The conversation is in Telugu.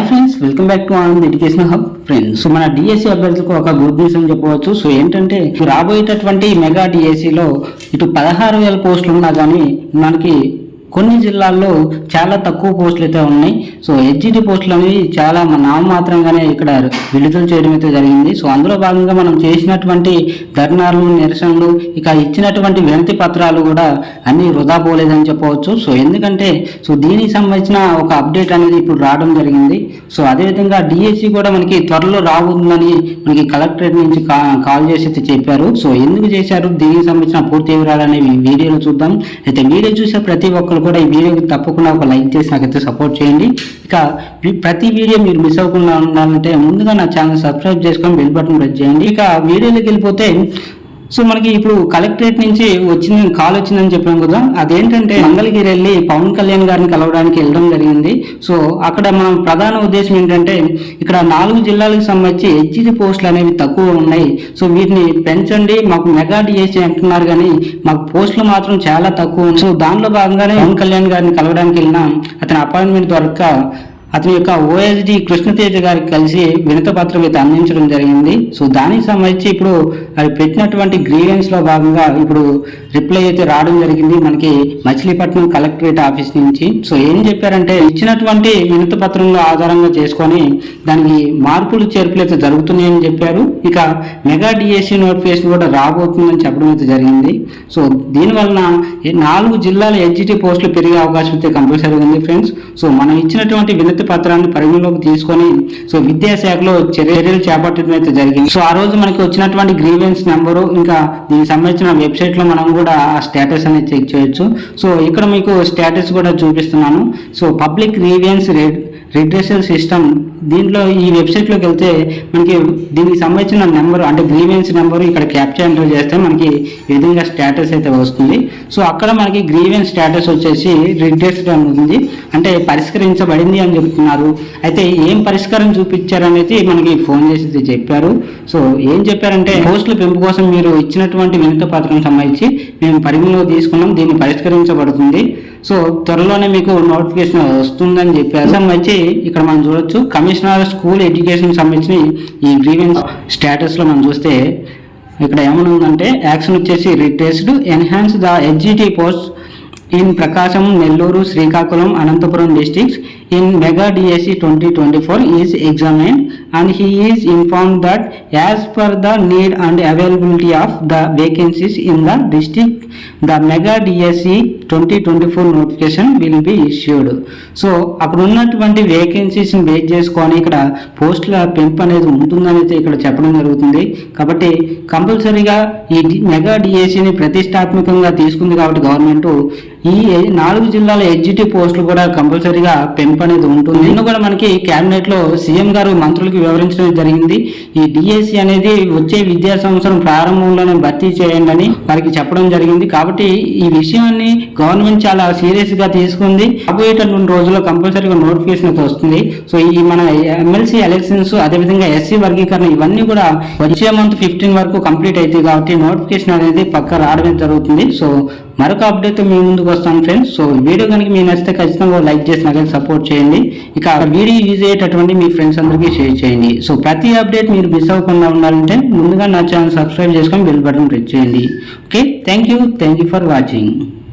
Hi friends welcome back to Anand education hub friends so మన డిఎస్సి అభ్యర్థులకు ఒక గుడ్ న్యూస్ అని చెప్పవచ్చు. సో ఏంటంటే రాబోయేటటువంటి మెగా డిఎస్సిలో ఇటు పదహారు వేల పోస్టులు ఉన్నా కానీ మనకి కొన్ని జిల్లాల్లో చాలా తక్కువ పోస్టులు అయితే ఉన్నాయి. సో హెచ్జిటి పోస్టులు అనేవి చాలా మన నామమాత్రంగానే ఇక్కడ విడుదల చేయడం అయితే జరిగింది. సో అందులో భాగంగా మనం చేసినటువంటి ధర్నాలు నిరసనలు ఇక ఇచ్చినటువంటి వినతి పత్రాలు కూడా అన్ని వృధా పోలేదని చెప్పవచ్చు. సో ఎందుకంటే సో దీనికి సంబంధించిన ఒక అప్డేట్ అనేది ఇప్పుడు రావడం జరిగింది. సో అదేవిధంగా డిఎస్సి కూడా మనకి త్వరలో రాబోతుందని మనకి కలెక్టరేట్ నుంచి కాల్ చేసి అయితే చెప్పారు. సో ఎందుకు చేశారు? దీనికి సంబంధించిన పూర్తి వివరాలు అనేవి వీడియోలో చూద్దాం. అయితే వీడియో చూసే ప్రతి ఒక్కరు కూడా ఈ వీడియోకి తప్పకుండా ఒక లైక్ చేసి నాకైతే సపోర్ట్ చేయండి. ఇక ప్రతి వీడియో మీరు మిస్ అవ్వకుండా ఉండాలంటే ముందుగా నా ఛానల్ సబ్స్క్రైబ్ చేసుకొని బెల్ బటన్ ప్రెస్ చేయండి. ఇక వీడియోలోకి వెళ్ళిపోతే సో మనకి ఇప్పుడు కలెక్టరేట్ నుంచి వచ్చింది కాల్ వచ్చిందని చెప్పాం కదా. అదేంటంటే మంగళగిరి వెళ్ళి పవన్ కళ్యాణ్ గారిని కలవడానికి వెళ్ళడం జరిగింది. సో అక్కడ మనం ప్రధాన ఉద్దేశం ఏంటంటే ఇక్కడ నాలుగు జిల్లాలకు సంబంధించి హెచ్జీ పోస్టులు అనేవి తక్కువ ఉన్నాయి. సో వీటిని పెంచండి మాకు మెగా డిఎస్సీ అంటున్నారు కానీ మాకు పోస్టులు మాత్రం చాలా తక్కువ ఉన్నాయి. సో దానిలో భాగంగానే పవన్ కళ్యాణ్ గారిని కలవడానికి వెళ్ళినా అతని అపాయింట్మెంట్ దొరక్క అతని యొక్క ఓఎస్డి కృష్ణతేజ గారికి కలిసి వినత పత్రం అయితే అందించడం జరిగింది. సో దానికి సంబంధించి ఇప్పుడు అది పెట్టినటువంటి గ్రీవెన్స్లో భాగంగా ఇప్పుడు రిప్లై అయితే రావడం జరిగింది మనకి మచిలీపట్నం కలెక్టరేట్ ఆఫీస్ నుంచి. సో ఏం చెప్పారంటే ఇచ్చినటువంటి వినత పత్రంలో ఆధారంగా చేసుకొని దానికి మార్పులు చేర్పులు అయితే జరుగుతున్నాయని చెప్పారు. ఇక మెగా డిఎస్సి నోటిఫికేషన్ కూడా రాబోతుందని చెప్పడం అయితే జరిగింది. సో దీనివలన వలన నాలుగు జిల్లాల హెచ్జిటి పోస్టులు పెరిగే అవకాశం అయితే కంపల్సరీ ఉంది ఫ్రెండ్స్. సో మనం ఇచ్చినటువంటి వినతి పత్రాన్ని పరిగణలోకి తీసుకొని సో విద్యాశాఖలో చర్యలు చేపట్టడం అయితే జరిగింది. సో ఆ రోజు మనకి వచ్చినటువంటి గ్రీవెన్స్ నెంబరు ఇంకా దీనికి సంబంధించిన వెబ్సైట్లో మనం కూడా ఆ స్టేటస్ అనేది చెక్ చేయొచ్చు. సో ఇక్కడ మీకు స్టేటస్ కూడా చూపిస్తున్నాను. So public grievance redressal system. దీంట్లో ఈ వెబ్సైట్లోకి వెళ్తే మనకి దీనికి సంబంధించిన నెంబర్ అంటే గ్రీవెన్స్ నెంబర్ ఇక్కడ క్యాప్చర్ ఎంటర్ చేస్తే మనకి ఈ విధంగా స్టేటస్ అయితే వస్తుంది. సో అక్కడ మనకి గ్రీవెన్స్ స్టేటస్ వచ్చేసి రిడ్రెస్డ్ అని ఉంది. అంటే పరిష్కరించబడింది అని చెప్తున్నారు. అయితే ఏం పరిష్కారం చూపించారనేది మనకి ఫోన్ చేసి చెప్పారు. సో ఏం చెప్పారంటే పోస్టుల పెంపు కోసం మీరు ఇచ్చినటువంటి వినతి పత్రం సంబంధించి మేము పరిగణలో తీసుకున్నాం. దీన్ని పరిష్కరించబడుతుంది. సో త్వరలోనే మీకు నోటిఫికేషన్ వస్తుందని చెప్పారు వచ్చి ఇక్కడ మనం చూడొచ్చు. కమిషనర్ స్కూల్ ఎడ్యుకేషన్ సంబంధించిన ఈ గ్రీవెన్స్ స్టేటస్లో మనం చూస్తే ఇక్కడ ఏమనుందంటే యాక్షన్ వచ్చేసి రిటేస్డ్ enhance the HGT post in Prakasam Nellore Srikakulam Anantapuram districts in mega DSC twenty twenty four is examine and he is inform that as per the need and availability of the vacancies in the district the mega DSC twenty twenty four notification will be issued so అక్కడ ఉన్నటువంటి వేకెన్సీస్ని బేస్ చేసుకొని ఇక్కడ పోస్టుల పెంపు అనేది ఉంటుందని అయితే ఇక్కడ చెప్పడం జరుగుతుంది. కాబట్టి కంపల్సరీగా ఈ డి- మెగా డిఏసీని ప్రతిష్టాత్మకంగా తీసుకుంది కాబట్టి గవర్నమెంట్ ఈ నాలుగు జిల్లాల ఎగ్జిటివ్ పోస్టులు కూడా కంపల్సరీగా పెంపు అనేది ఉంటుంది. నిన్న కూడా మనకి క్యాబినెట్లో సీఎం గారు మంత్రులకు వివరించడం జరిగింది. ఈ డిఎస్సి అనేది వచ్చే విద్యా సంవత్సరం ప్రారంభంలోనే భర్తీ చేయండి అని వారికి చెప్పడం జరిగింది. కాబట్టి ఈ విషయాన్ని గవర్నమెంట్ చాలా సీరియస్గా తీసుకుంది. రాబోయేటటువంటి రోజుల్లో కంపల్సరీగా నోటిఫికేషన్ అయితే వస్తుంది. సో ఈ మన ఎమ్మెల్సీ ఎలక్షన్స్ అదేవిధంగా ఎస్సీ వర్గీకరణ ఇవన్నీ కూడా వచ్చే మంత్ ఫిఫ్టీన్ వరకు కంప్లీట్ అవుతాయి కాబట్టి నోటిఫికేషన్ అనేది పక్క రావడం జరుగుతుంది. సో మరొక అప్డేట్ మీ ముందుకు వస్తాను ఫ్రెండ్స్ సో వీడియో కనుక మీ నచ్చితే ఖచ్చితంగా లైక్ చేసి నాకు సపోర్ట్ చేయండి. ఇక ఆ వీడియో యూజ్ అయ్యేటటువంటి మీ ఫ్రెండ్స్ అందరికీ షేర్ చేయండి. సో ప్రతి అప్డేట్ మీరు మిస్ అవ్వకుండా ఉండాలంటే ముందుగా నా ఛానల్ సబ్స్క్రైబ్ చేసుకొని బెల్ బటన్ ప్రెస్ చేయండి. Okay thank you thank you for watching